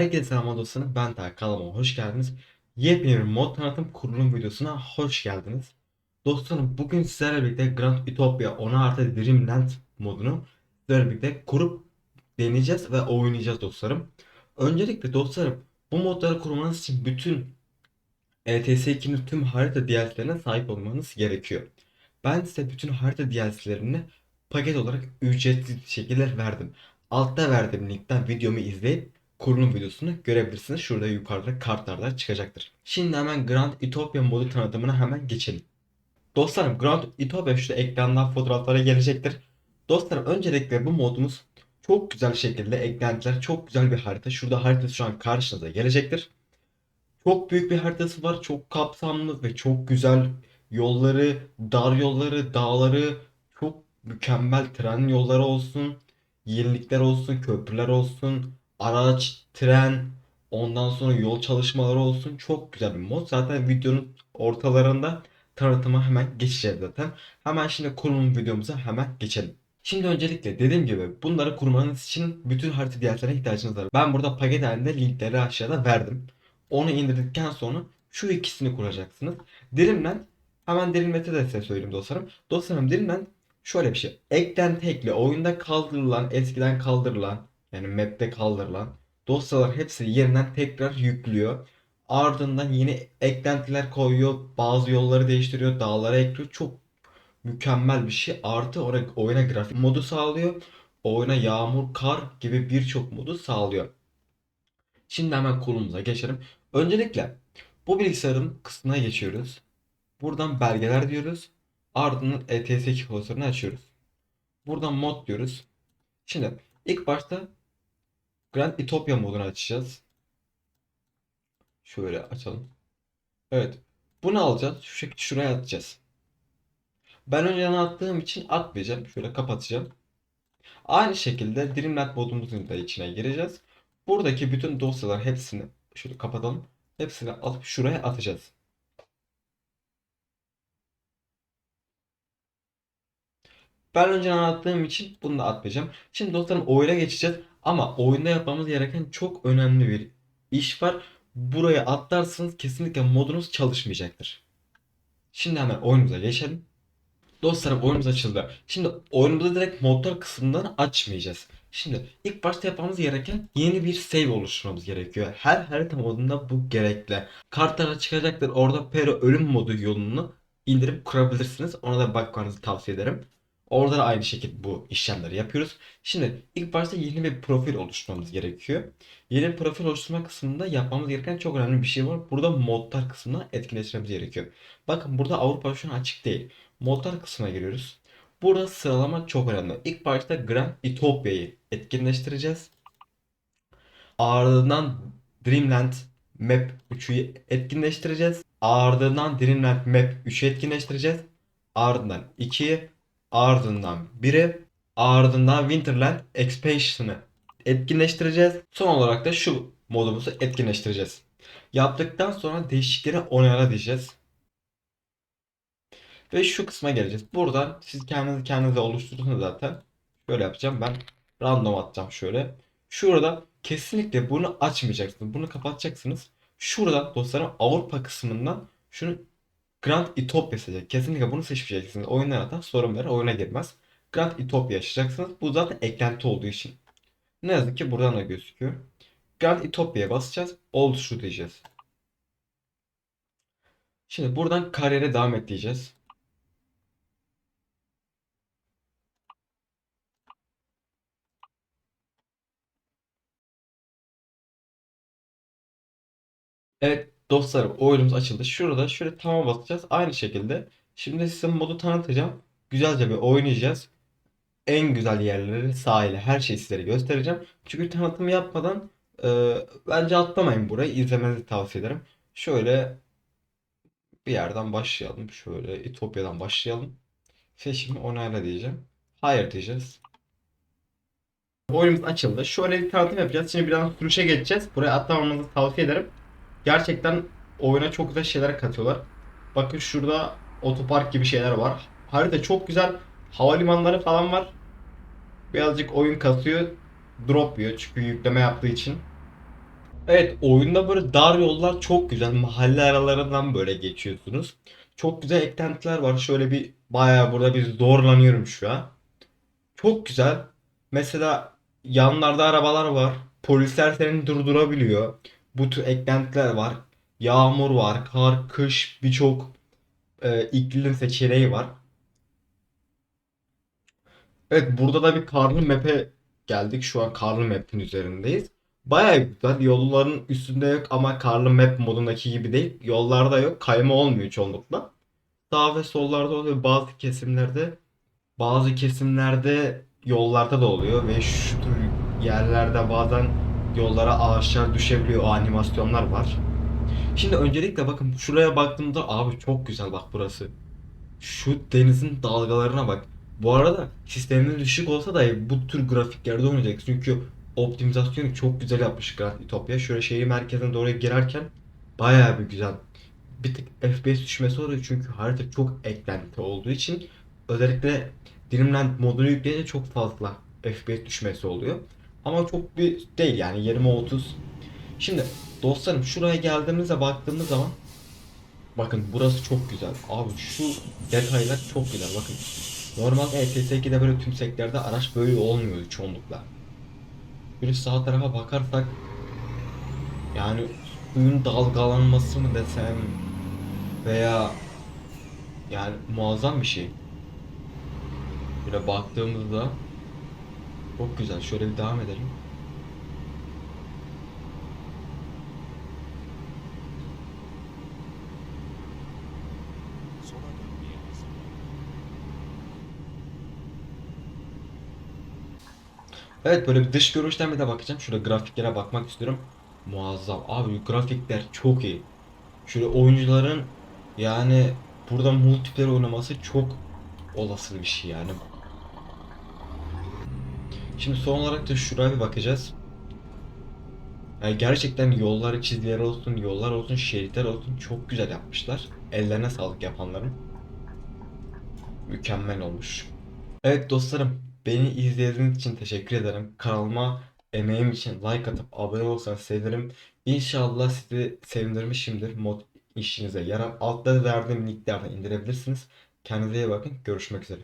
Herkese selam dostlarım ben Taha kanalıma hoş geldiniz. Yepyeni bir mod tanıtım kurulum videosuna hoş geldiniz. Dostlarım bugün sizlerle birlikte Grand Utopia 10 artı Dreamland modunu sizlerle birlikte kurup deneyeceğiz ve oynayacağız dostlarım. Öncelikle dostlarım bu modları kurmanız için bütün E ETS2'nin tüm harita DLC'lerine sahip olmanız gerekiyor. Ben size bütün harita DLC'lerini paket olarak ücretsiz şekilde verdim. Altta verdiğim linkten videomu izleyip kurulum videosunu görebilirsiniz. Şurada yukarıda kartlarda çıkacaktır. Şimdi hemen Grand Utopia modu tanıtımına hemen geçelim. Dostlarım Grand Utopia şu ekrandan fotoğraflara gelecektir. Dostlarım öncelikle bu modumuz çok güzel şekilde eklentiler çok güzel bir harita. Şurada haritası şu an karşınıza gelecektir. Çok büyük bir haritası var. Çok kapsamlı ve çok güzel yolları, dar yolları, dağları, çok mükemmel tren yolları olsun, yenilikler olsun, köprüler olsun, araç, tren, ondan sonra yol çalışmaları olsun. Çok güzel bir mod. Zaten videonun ortalarında tanıtıma hemen geçeceğiz zaten. Hemen şimdi kurulum videomuza hemen geçelim. Şimdi öncelikle dediğim gibi bunları kurmanız için bütün harita diğerlerine ihtiyacınız var. Ben burada paket halinde linkleri aşağıda verdim. Onu indirdikten sonra şu ikisini kuracaksınız. Dreamland hemen Dreamland'e de size söyleyeyim dostlarım. Dostlarım Dreamland şöyle bir şey. Eklenti ekle oyunda kaldırılan eskiden kaldırılan yani map'te kaldırılan dosyalar hepsi yeniden tekrar yüklüyor. Ardından yeni eklentiler koyuyor. Bazı yolları değiştiriyor. Dağlara ekliyor. Çok mükemmel bir şey. Artı oyuna, oyuna grafik modu sağlıyor. Oyuna yağmur, kar gibi birçok modu sağlıyor. Şimdi hemen konumuza geçelim. Öncelikle bu bilgisayarın kısmına geçiyoruz. Buradan belgeler diyoruz. Ardından E ETS2 klasörünü açıyoruz. Buradan mod diyoruz. Şimdi ilk başta Grand Utopia modunu açacağız. Şöyle açalım. Evet. Bunu alacağız. Şu şekilde şuraya atacağız. Ben önceden attığım için atmayacağım. Şöyle kapatacağım. Aynı şekilde Dreamland modumuzun da içine gireceğiz. Buradaki bütün dosyalar hepsini şöyle kapatalım. Hepsini alıp şuraya atacağız. Ben önceden anlattığım için bunu da atmayacağım. Şimdi dostlarım oyuna geçeceğiz. Ama oyunda yapmamız gereken çok önemli bir iş var. Buraya atlarsanız kesinlikle modunuz çalışmayacaktır. Şimdi hemen oyunumuza geçelim. Dostlarım oyunumuz açıldı. Şimdi oyunumuzu direkt modlar kısmından açmayacağız. Şimdi ilk başta yapmamız gereken yeni bir save oluşturmamız gerekiyor. Her harita modunda bu gerekli. Kartlara çıkacaktır. Orada Pero ölüm modu yolunu indirip kurabilirsiniz. Ona da bakmanızı tavsiye ederim. Orada da aynı şekilde bu işlemleri yapıyoruz. Şimdi ilk başta yeni bir profil oluşturmamız gerekiyor. Yeni profil oluşturma kısmında yapmamız gereken çok önemli bir şey var. Burada modlar kısmına etkileştirmemiz gerekiyor. Bakın burada Avrupa şu an açık değil. Modlar kısmına giriyoruz. Burada sıralama çok önemli. İlk başta Grand Utopia'yı etkinleştireceğiz. Ardından Dreamland Map 3'ü etkinleştireceğiz. Ardından Dreamland Map 3'ü etkinleştireceğiz. Ardından 2'yi, ardından 1'i, ardından Winterland Expansion'ı etkinleştireceğiz. Son olarak da şu modumuzu etkinleştireceğiz. Yaptıktan sonra değişiklikleri onayla diyeceğiz. Ve şu kısma geleceğiz. Buradan siz kendinizi kendinize oluşturursunuz zaten. Şöyle yapacağım ben. Random atacağım şöyle. Şurada kesinlikle bunu açmayacaksınız. Bunu kapatacaksınız. Şuradan dostlarım Avrupa kısmından şunu Grand Utopia seçecek. Kesinlikle bunu seçmeyeceksiniz. Oyundan atan sorun verir. Oyuna girmez. Grand Utopia açacaksınız. Bu zaten eklenti olduğu için. Ne yazık ki buradan da gözüküyor. Grand Utopia'ya basacağız. Oluştur diyeceğiz. Şimdi buradan kariyere devam et diyeceğiz. Evet dostlarım oyunumuz açıldı. Şurada şöyle tamam basacağız. Aynı şekilde. Şimdi size modu tanıtacağım. Güzelce bir oynayacağız. En güzel yerleri, sahili, her şeyi sizlere göstereceğim. Çünkü tanıtım yapmadan e, bence atlamayın burayı. İzlemenizi tavsiye ederim. Şöyle bir yerden başlayalım. Şöyle İtopya'dan başlayalım. Seçimi onayla diyeceğim. Hayır diyeceğiz. Oyunumuz açıldı. Şöyle bir tanıtım yapacağız. Şimdi biraz sürüşe geçeceğiz. Buraya atlamamızı tavsiye ederim. Gerçekten oyuna çok güzel şeyler katıyorlar. Bakın şurada otopark gibi şeyler var. Harita çok güzel. Havalimanları falan var. Birazcık oyun kasıyor. Drop yiyor çünkü yükleme yaptığı için. Evet oyunda böyle dar yollar çok güzel. Mahalle aralarından böyle geçiyorsunuz. Çok güzel eklentiler var. Şöyle bir bayağı burada bir zorlanıyorum şu an. Çok güzel. Mesela yanlarda arabalar var. Polisler seni durdurabiliyor. Bu tür eklentiler var. Yağmur var, kar, kış birçok e, iklim seçeneği var. Evet burada da bir karlı map'e geldik. Şu an karlı map'in üzerindeyiz. Bayağı güzel. Yolların üstünde yok ama karlı map modundaki gibi değil. Yollarda yok. Kayma olmuyor çoğunlukla. Sağ ve sollarda oluyor. Bazı kesimlerde bazı kesimlerde yollarda da oluyor ve şu tür yerlerde bazen yollara ağaçlar düşebiliyor. O animasyonlar var. Şimdi öncelikle bakın şuraya baktığımda abi çok güzel bak burası. Şu denizin dalgalarına bak. Bu arada sisteminin düşük olsa da bu tür grafiklerde oynayacak. Çünkü optimizasyonu çok güzel yapmış Grand Utopia. Şöyle şehir merkezine doğru girerken bayağı bir güzel. Bir tık FPS düşmesi oluyor çünkü harita çok eklenti olduğu için özellikle Dreamland modunu yükleyince çok fazla FPS düşmesi oluyor. Ama çok bir değil yani 20-30. Şimdi dostlarım şuraya geldiğimizde baktığımız zaman Bakın burası çok güzel. Abi şu detaylar çok güzel. Bakın. Normal ETS2'de böyle tümseklerde araç böyle olmuyor çoğunlukla. Bir sağ tarafa bakarsak yani suyun dalgalanması mı desem veya yani muazzam bir şey. Böyle baktığımızda çok güzel. Şöyle bir devam edelim. Evet böyle bir dış görünüşten bir de bakacağım. Şurada grafiklere bakmak istiyorum. Muazzam. Abi grafikler çok iyi. Şöyle oyuncuların yani burada multiplayer oynaması çok olası bir şey yani. Şimdi son olarak da şuraya bir bakacağız. Yani gerçekten yolları, çizgileri olsun, yollar olsun, şeritler olsun çok güzel yapmışlar. Ellerine sağlık yapanların. Mükemmel olmuş. Evet dostlarım, beni izlediğiniz için teşekkür ederim. Kanalıma emeğim için like atıp abone olursanız sevinirim. İnşallah sizi sevindirmişimdir. Mod işinize yarar. Altta verdiğim linklerden indirebilirsiniz. Kendinize iyi bakın. Görüşmek üzere.